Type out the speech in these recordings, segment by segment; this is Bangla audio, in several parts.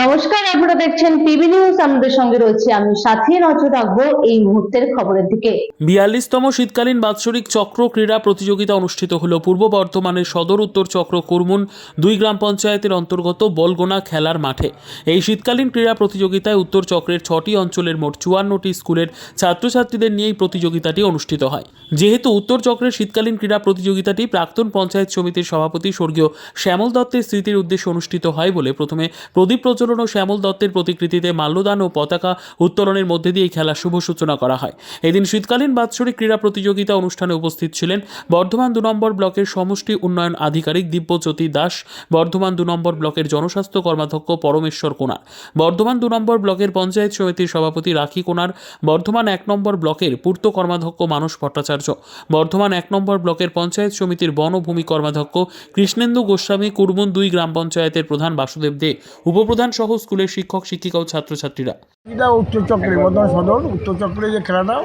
নমস্কার, আপনারা দেখছেন টিভি নিউজ আমাদের সঙ্গে রয়েছে আমি সাথী নজর রাখব এই মুহূর্তের খবরের দিকে। বিয়াল্লিশতম শীতকালীন বাৎসরিক চক্র ক্রীড়া প্রতিযোগিতা অনুষ্ঠিত হল। পূর্ব বর্ধমানের সদর উত্তর চক্র কুরমুন, দুই গ্রাম পঞ্চায়েতের অন্তর্গত বলগোনা খেলার মাঠে। এই শীতকালীন ক্রীড়া প্রতিযোগিতায় উত্তর চক্রের ছটি অঞ্চলের মোট চুয়ান্নটি স্কুলের ছাত্রছাত্রীদের নিয়ে এই প্রতিযোগিতাটি অনুষ্ঠিত হয়। যেহেতু উত্তর চক্রের শীতকালীন ক্রীড়া প্রতিযোগিতাটি প্রাক্তন পঞ্চায়েত সমিতির সভাপতি স্বর্গীয় শ্যামল দত্তের স্মৃতির উদ্দেশ্যে অনুষ্ঠিত হয় বলে প্রথমে প্রদীপ প্রজ্বলন ও শ্যামল দত্তের প্রতিকৃতিতে মাল্যদান ও পতাকা উত্তোলনের মধ্যে দিয়ে খেলার শুভ সূচনা করা হয়। এদিন শীতকালীন বাৎসরিক ক্রীড়া প্রতিযোগিতা অনুষ্ঠানে উপস্থিত ছিলেন বর্ধমান দু নম্বর ব্লকের সমষ্টি উন্নয়ন আধিকারিক দিব্যজ্যোতি দাস, বর্ধমান দু নম্বর ব্লকের জনস্বাস্থ্য কর্মাধ্যক্ষ পরমেশ্বর কোনার, বর্ধমান দু নম্বর ব্লকের পঞ্চায়েত সমিতির সভাপতি রাখি কোনার, বর্ধমান এক নম্বর ব্লকের পূর্ত কর্মাধ্যক্ষ মানস ভট্টাচার্য, বর্ধমান এক নম্বর ব্লকের পঞ্চায়েত সমিতির বন ও ভূমি কর্মাধ্যক্ষ কৃষ্ণেন্দু গোস্বামী, কুরমুন দুই গ্রাম পঞ্চায়েতের প্রধান বাসুদেব দে, উপপ্রধান সহ স্কুলের শিক্ষক, শিক্ষিকা ও ছাত্রছাত্রীরা। এটা উত্তর চক্রে বর্ধমান সদর, উত্তর চক্রে যে খেলাটা,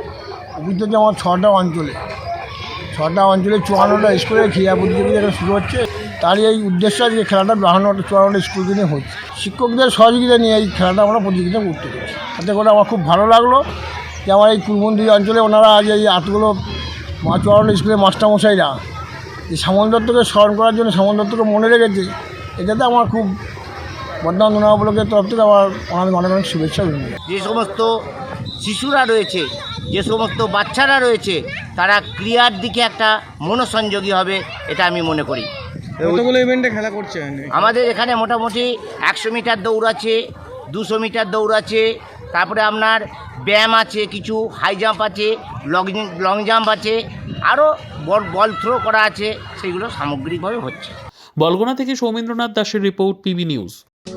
অভিজ্ঞ যে আমার ছটা অঞ্চলে ছটা অঞ্চলে চুয়ান্নটা স্কুলে ক্রীড়া প্রতিযোগিতা শুরু হচ্ছে। তারই এই উদ্দেশ্য আজকে খেলাটা বাহান্নটা, চুয়ান্নটা স্কুলকে নিয়ে হচ্ছে। শিক্ষকদের সহযোগিতা নিয়ে এই খেলাটা আমরা প্রতিযোগিতা করতে পেরেছি তাতে করে আমার খুব ভালো লাগল যে আমার এই কুলবন্দি অঞ্চলে ওনারা আজ এই এতগুলো মা চুয়ান্ন স্কুলের মাস্টারমশাইরা, এই সামল দত্তকে স্মরণ করার জন্য সামল দত্তকে মনে রেখেছে, এটাতে আমার খুব বর্ধমান দুর্গা ব্লকের তরফ থেকে আমার অনেক অনেক অনেক শুভেচ্ছা অভিনন্দন যে সমস্ত শিশুরা রয়েছে যে সমস্ত বাচ্চারা রয়েছে তারা ক্রিয়ার দিকে একটা মনোসংযোগী হবে এটা আমি মনে করি। কতগুলো ইভেন্টে খেলা করছেন আমাদের এখানে মোটামুটি একশো মিটার দৌড় আছে দুশো মিটার দৌড় আছে তারপরে আপনার ব্যায়াম আছে কিছু হাই জাম্প আছে লং লং জাম্প আছে আরও বল বল থ্রো করা আছে সেগুলো সামগ্রিকভাবে হচ্ছে। বলগোনা থেকে সৌমেন্দ্রনাথ দাসের রিপোর্ট পিবি নিউজ।